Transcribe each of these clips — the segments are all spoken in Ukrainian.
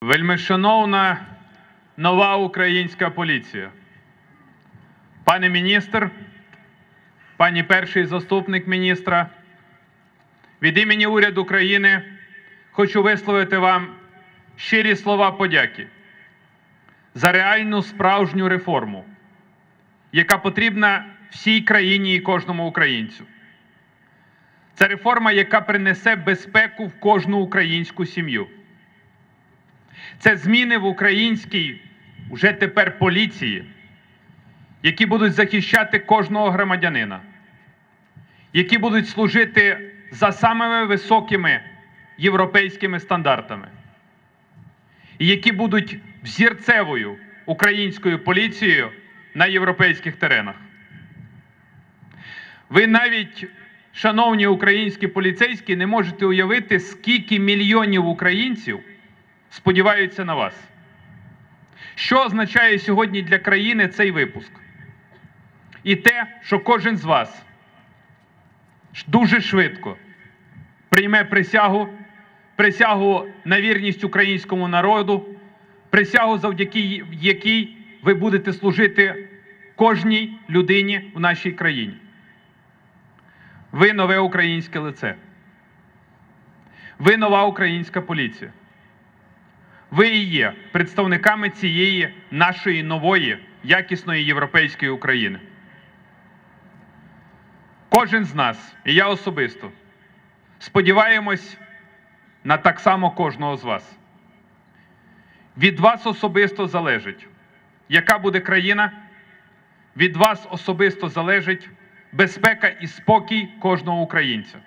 Вельмишановна нова українська поліція. Пане міністр, пані перший заступник міністра, від імені уряду України хочу висловити вам щирі слова подяки за реальну справжню реформу, яка потрібна всій країні і кожному українцю. Це реформа, яка принесе безпеку в кожну українську сім'ю. Це зміни в українській вже тепер поліції, які будуть захищати кожного громадянина, які будуть служити за самими високими європейськими стандартами, і які будуть взірцевою українською поліцією на європейських теренах. Ви навіть, шановні українські поліцейські, не можете уявити, скільки мільйонів українців сподіваються на вас. Що означає сьогодні для країни цей випуск? І те, що кожен з вас дуже швидко прийме присягу, присягу на вірність українському народу, присягу, завдяки якій ви будете служити кожній людині в нашій країні. Ви нове українське лице. Ви нова українська поліція. Ви і є представниками цієї нашої нової якісної європейської України. Кожен з нас, і я особисто, сподіваємось на так само кожного з вас. Від вас особисто залежить, яка буде країна, від вас особисто залежить безпека і спокій кожного українця.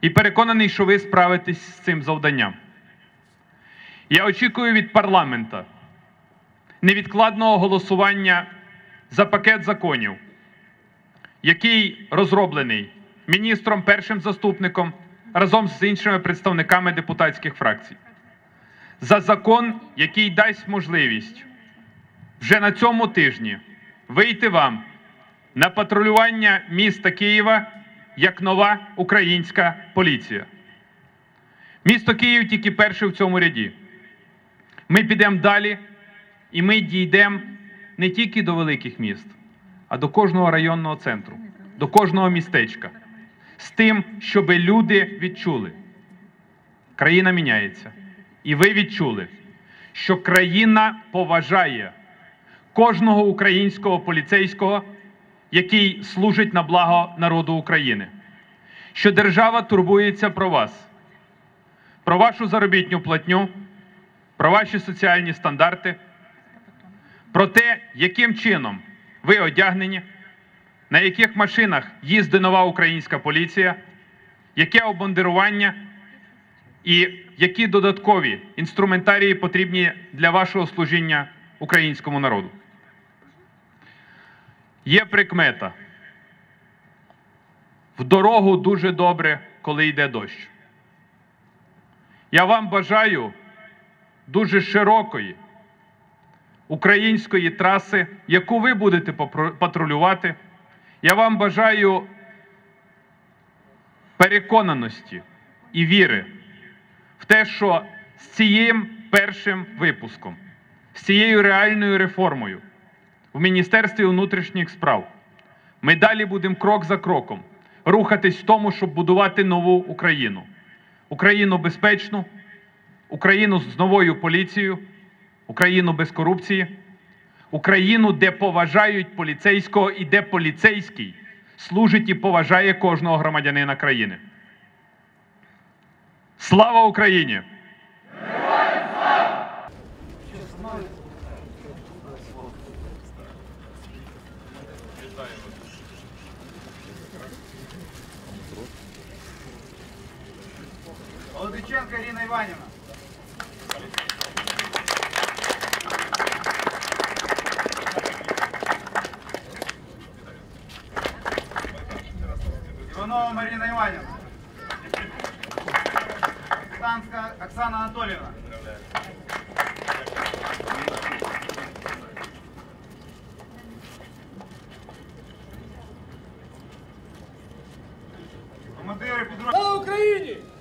І переконаний, що ви справитесь з цим завданням. Я очікую від парламента невідкладного голосування за пакет законів, який розроблений міністром, першим заступником разом з іншими представниками депутатських фракцій. За закон, який дасть можливість вже на цьому тижні вийти вам на патрулювання міста Києва як нова українська поліція. Місто Київ тільки перше в цьому ряді. Ми підемо далі, і ми дійдемо не тільки до великих міст, а до кожного районного центру, до кожного містечка. З тим, щоб люди відчули, країна міняється. І ви відчули, що країна поважає кожного українського поліцейського, який служить на благо народу України. Що держава турбується про вас, про вашу заробітню платню про ваші соціальні стандарти, про те, яким чином ви одягнені, на яких машинах їздить нова українська поліція, яке обмундирування і які додаткові інструментарії потрібні для вашого служіння українському народу. Є прикмета. В дорогу дуже добре, коли йде дощ. Я вам бажаю дуже широкої української траси, яку ви будете патрулювати. Я вам бажаю переконаності і віри в те, що з цим першим випуском, з цією реальною реформою в Міністерстві внутрішніх справ ми далі будемо крок за кроком рухатись в тому, щоб будувати нову Україну, Україну безпечну. Україну з новою поліцією, Україну без корупції, Україну, де поважають поліцейського і де поліцейський служить і поважає кожного громадянина країни. Слава Україні! Молодиченко Ірина Іванівна. Капланська Оксана Анатолійовна. Командири підрозділу Україні!